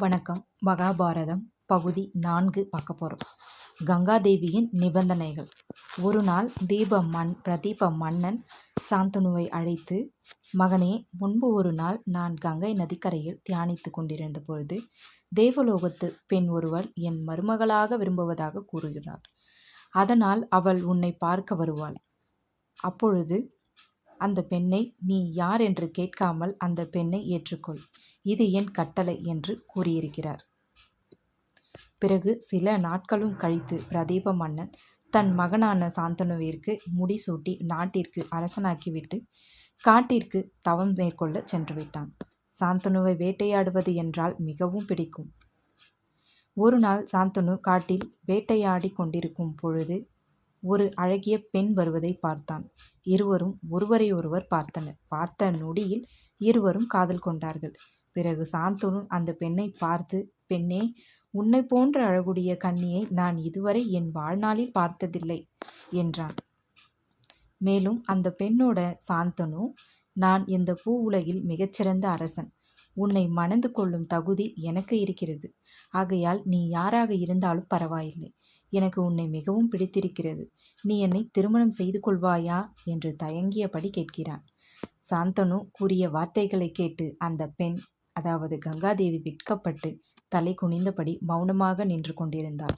வணக்கம். மகாபாரதம் பகுதி நான்கு பார்க்க போகிறோம் கங்காதேவியின் நிபந்தனைகள். ஒரு நாள் தீப மண் பிரதீப மன்னன் சாந்தனுவை அழைத்து மகனே முன்பு ஒரு நாள் நான் கங்கை நதிக்கரையில் தியானித்து கொண்டிருந்த பொழுது தேவலோகத்து பெண் ஒருவர் என் மருமகளாக விரும்புவதாக கூறுகிறார் அதனால் அவள் உன்னை பார்க்க வருவாள். அப்பொழுது அந்த பெண்ணை நீ யார் என்று கேட்காமல் அந்த பெண்ணை ஏற்றுக்கொள். இது என் கட்டளை என்று கூறியிருக்கிறார். பிறகு சில நாட்களும் கழித்து பிரதீப மன்னன் தன் மகனான சாந்தனுவிற்கு முடிசூட்டி நாட்டிற்கு அரசனாக்கிவிட்டு காட்டிற்கு தவம் மேற்கொள்ள சென்று விட்டான் சாந்தனுவை வேட்டையாடுவது என்றால் மிகவும் பிடிக்கும். ஒரு நாள் சாந்தனு காட்டில் வேட்டையாடி கொண்டிருக்கும் பொழுது ஒரு அழகிய பெண் வருவதை பார்த்தான். இருவரும் ஒருவரை ஒருவர் பார்த்தனர். பார்த்த நொடியில் இருவரும் காதல் கொண்டார்கள். பிறகு சாந்தனு அந்த பெண்ணை பார்த்து பெண்ணே உன்னை போன்ற அழகுடைய கண்ணியை நான் இதுவரை என் வாழ்நாளில் பார்த்ததில்லை என்றான். மேலும் அந்த பெண்ணோட சாந்தனு நான் இந்த பூ உலகில் மிகச்சிறந்த அரசன். உன்னை மணந்து கொள்ளும் தகுதி எனக்கு இருக்கிறது. ஆகையால் நீ யாராக இருந்தாலும் பரவாயில்லை. எனக்கு உன்னை மிகவும் பிடித்திருக்கிறது. நீ என்னை திருமணம் செய்து கொள்வாயா? என்று தயங்கியபடி கேட்கிறான். சாந்தனு கூறிய வார்த்தைகளை கேட்டு அந்த பெண் அதாவது கங்காதேவி விற்கப்பட்டு தலை குனிந்தபடி மௌனமாக நின்று கொண்டிருந்தாள்.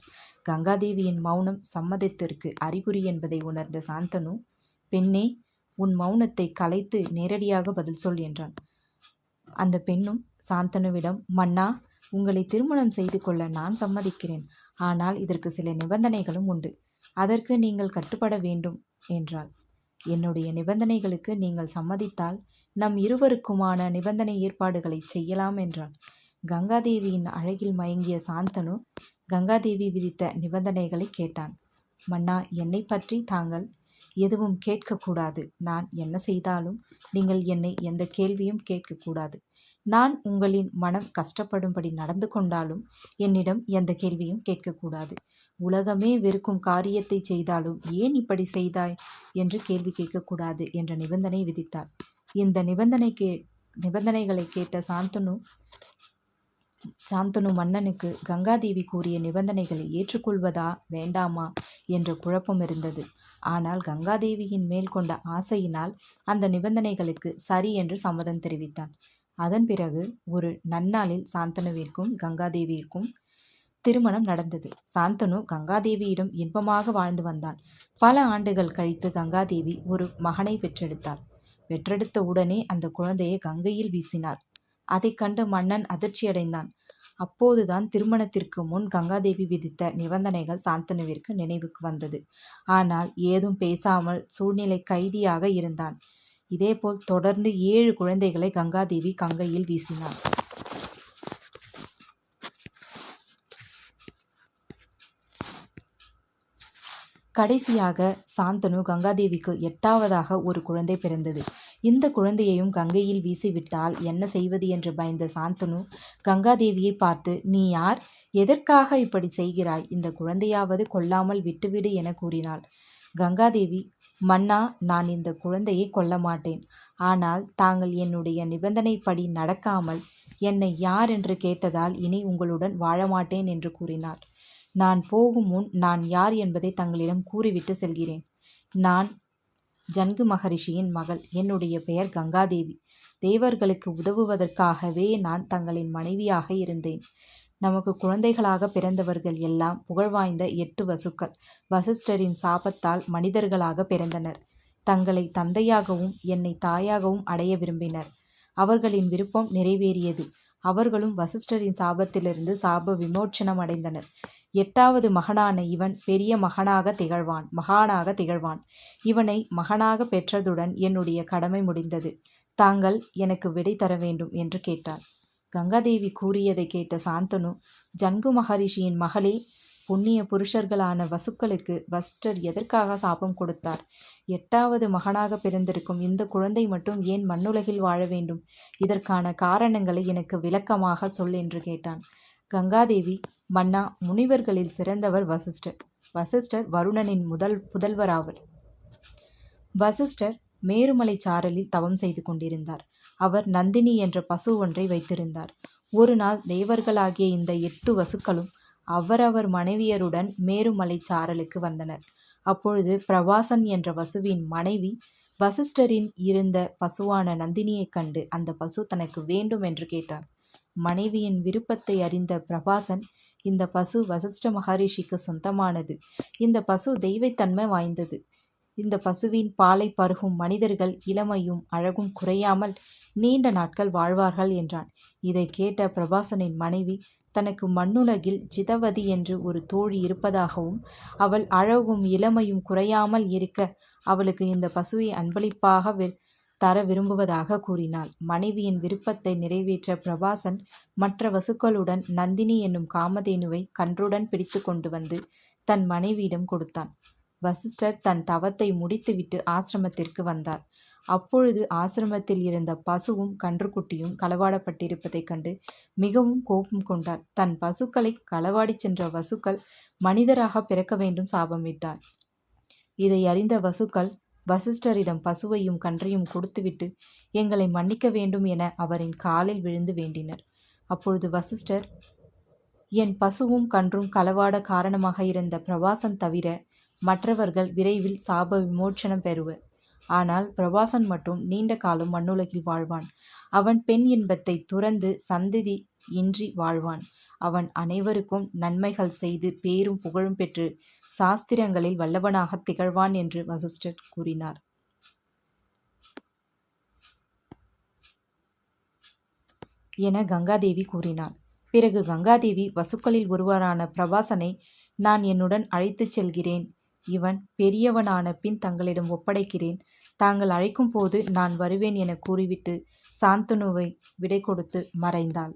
கங்காதேவியின் மௌனம் சம்மதத்திற்கு அறிகுறி என்பதை உணர்ந்த சாந்தனு பெண்ணே உன் மௌனத்தை கலைத்து நேரடியாக பதில் சொல் என்றான். அந்த பெண்ணும் சாந்தனுவிடம் மன்னா உங்களை திருமணம் செய்து கொள்ள நான் சம்மதிக்கிறேன். ஆனால் இதற்கு சில நிபந்தனைகளும் உண்டு. அதற்கு நீங்கள் கட்டுப்பட வேண்டும் என்றாள். என்னுடைய நிபந்தனைகளுக்கு நீங்கள் சம்மதித்தால் நம் இருவருக்குமான நிபந்தனை ஏற்பாடுகளை செய்யலாம் என்றான் கங்காதேவியின் அழகில் மயங்கிய சாந்தனு கங்காதேவி விதித்த நிபந்தனைகளை கேட்டான். மன்னா என்னை பற்றி தாங்கள் எதுவும் கேட்கக்கூடாது. நான் என்ன செய்தாலும் நீங்கள் என்னை எந்த கேள்வியும் கேட்கக்கூடாது. நான் உங்களின் மனம் கஷ்டப்படும்படி நடந்து கொண்டாலும் என்னிடம் எந்த கேள்வியும் கேட்கக்கூடாது. உலகமே வெறுக்கும் காரியத்தை செய்தாலும் ஏன் இப்படி செய்தாய்? என்று கேள்வி கேட்கக்கூடாது என்ற நிபந்தனை விதித்தார். இந்த நிபந்தனை கே நிபந்தனைகளை கேட்ட சாந்தனு சாந்தனு மன்னனுக்கு கங்காதேவி கூறிய நிபந்தனைகளை ஏற்றுக்கொள்வதா வேண்டாமா என்ற குழப்பம் இருந்தது. ஆனால் கங்காதேவியின் மேல் கொண்ட ஆசையினால் அந்த நிபந்தனைகளுக்கு சரி என்று சம்மதம் தெரிவித்தான். அதன் பிறகு ஒரு நன்னாளில் சாந்தனுவிற்கும் கங்காதேவியிற்கும் திருமணம் நடந்தது. சாந்தனு கங்காதேவியிடம் இன்பமாக வாழ்ந்து வந்தான். பல ஆண்டுகள் கழித்து கங்காதேவி ஒரு மகனை பெற்றெடுத்தார் பெற்றெடுத்த உடனே அந்த குழந்தையை கங்கையில் வீசினார் அதைக் கண்டு மன்னன் அதிர்ச்சியடைந்தான். அப்போதுதான் திருமணத்திற்கு முன் கங்காதேவி விதித்த நிபந்தனைகள் சாந்தனுவிற்கு நினைவுக்கு வந்தது. ஆனால் ஏதும் பேசாமல் சூழ்நிலை கைதியாக இருந்தான். இதேபோல் தொடர்ந்து ஏழு குழந்தைகளை கங்காதேவி கங்கையில் வீசினார் கடைசியாக சாந்தனு கங்காதேவிக்கு எட்டாவதாக ஒரு குழந்தை பிறந்தது. இந்த குழந்தையையும் கங்கையில் வீசிவிட்டால் என்ன செய்வது என்று பயந்த சாந்தனு கங்காதேவியை பார்த்து நீ யார்? எதற்காக இப்படி செய்கிறாய்? இந்த குழந்தையாவது கொல்லாமல் விட்டுவிடு என கூறினாள். கங்காதேவி மன்னா நான் இந்த குழந்தையை கொல்ல மாட்டேன் ஆனால் தாங்கள் என்னுடைய நிபந்தனைப்படி நடக்காமல் என்னை யார் என்று கேட்டதால் இனி உங்களுடன் வாழமாட்டேன் என்று கூறினாள். நான் போகும் முன் நான் யார் என்பதை தங்களிடம் கூறிவிட்டு செல்கிறேன். நான் ஜன்கு மகரிஷியின் மகள். என்னுடைய பெயர் கங்காதேவி. தேவர்களுக்கு உதவுவதற்காகவே நான் தங்களின் மனைவியாக இருந்தேன். நமக்கு குழந்தைகளாக பிறந்தவர்கள் எல்லாம் புகழ்வாய்ந்த எட்டு வசுக்கள். வசிஷ்டரின் சாபத்தால் மனிதர்களாக பிறந்தனர். தங்களை தந்தையாகவும் என்னை தாயாகவும் அடைய விரும்பினர். அவர்களின் விருப்பம் நிறைவேறியது. அவர்களும் வசிஷ்டரின் சாபத்திலிருந்து சாப விமோச்சனம் அடைந்தனர் எட்டாவது மகனான இவன் பெரிய மகனாக திகழ்வான் மகானாக திகழ்வான். இவனை மகனாக பெற்றதுடன் என்னுடைய கடமை முடிந்தது. தாங்கள் எனக்கு விடை தர வேண்டும் என்று கேட்டார். கங்காதேவி கூறியதை கேட்ட சாந்தனு ஜன்கு மகரிஷியின் மகளே புண்ணிய புருஷர்களான வசுக்களுக்கு வஸ்டர் எதற்காக சாபம் கொடுத்தார்? எட்டாவது மகனாக பிறந்திருக்கும் இந்த குழந்தை மட்டும் ஏன் மண்ணுலகில் வாழ வேண்டும்? இதற்கான காரணங்களை எனக்கு விளக்கமாக சொல் என்று கேட்டான். கங்காதேவி மன்னா முனிவர்களில் சிறந்தவர் வசிஷ்டர். வசிஷ்டர் வருணனின் முதல் புதல்வராவர். வசிஷ்டர் மேருமலை சாரலில் தவம் செய்து கொண்டிருந்தார். அவர் நந்தினி என்ற பசு ஒன்றை வைத்திருந்தார். ஒரு நாள் தேவர்களாகிய இந்த எட்டு வசுக்களும் அவரவர் மனைவியருடன் மேருமலைச் சாரலுக்கு வந்தனர். அப்பொழுது பிரபாசன் என்ற வசுவின் மனைவி வசிஷ்டரின் இருந்த பசுவான நந்தினியைக் கண்டு அந்த பசு தனக்கு வேண்டும் என்று கேட்டார். மனைவியின் விருப்பத்தை அறிந்த பிரபாசன் இந்த பசு வசிஷ்ட மகரிஷிக்கு சொந்தமானது. இந்த பசு தெய்வத்தன்மை வாய்ந்தது. இந்த பசுவின் பாலை பருகும் மனிதர்கள் இளமையும் அழகும் குறையாமல் நீண்ட நாட்கள் வாழ்வார்கள் என்றான். இதை கேட்ட பிரபாசனின் மனைவி தனக்கு மண்ணுலகில் ஜிதவதி என்று ஒரு தோழி இருப்பதாகவும் அவள் அழகும் இளமையும் குறையாமல் இருக்க அவளுக்கு இந்த பசுவை அன்பளிப்பாக தர விரும்புவதாக கூறினாள். மனைவியின் விருப்பத்தை நிறைவேற்ற பிரபாசன் மற்ற வசுக்களுடன் நந்தினி என்னும் காமதேனுவை கன்றுடன் பிடித்து கொண்டு வந்து தன் மனைவியிடம் கொடுத்தான். வசிஷ்டர் தன் தவத்தை முடித்துவிட்டு ஆசிரமத்திற்கு வந்தார். அப்பொழுது ஆசிரமத்தில் இருந்த பசுவும் கன்றுக்குட்டியும் களவாடப்பட்டிருப்பதைக் கண்டு மிகவும் கோபம் கொண்டார். தன் பசுக்களை களவாடிச் சென்ற வசுக்கள் மனிதராகப் பிறக்க வேண்டும் சாபமிட்டார். இதை அறிந்த வசுக்கள் வசிஷ்டரிடம் பசுவையும் கன்றையும் கொடுத்துவிட்டு எங்களை மன்னிக்க வேண்டும் என அவரின் காலில் விழுந்து வேண்டினர். அப்பொழுது வசிஷ்டர் என் பசுவும் கன்றும் களவாட காரணமாக இருந்த பிரபாசன் தவிர மற்றவர்கள் விரைவில் சாப விமோச்சனம் பெறுவர். ஆனால் பிரபாசன் மட்டும் நீண்ட காலம் மண்ணுலகில் வாழ்வான். அவன் பெண் இன்பத்தை துறந்து சந்ததி இன்றி வாழ்வான். அவன் அனைவருக்கும் நன்மைகள் செய்து பேரும் புகழும் பெற்று சாஸ்திரங்களில் வல்லவனாகத் திகழ்வான் என்று வசிஷ்டர் கூறினார். என கங்காதேவி கூறினாள். பிறகு கங்காதேவி வசுக்களில் ஒருவரான பிரபாசனை நான் என்னுடன் அழைத்துச் செல்கிறேன். இவன் பெரியவனான பின் தங்களிடம் ஒப்படைக்கிறேன். தாங்கள் அழைக்கும் போது நான் வருவேன் என கூறிவிட்டு சாந்தனுவை விடை கொடுத்து மறைந்தாள்.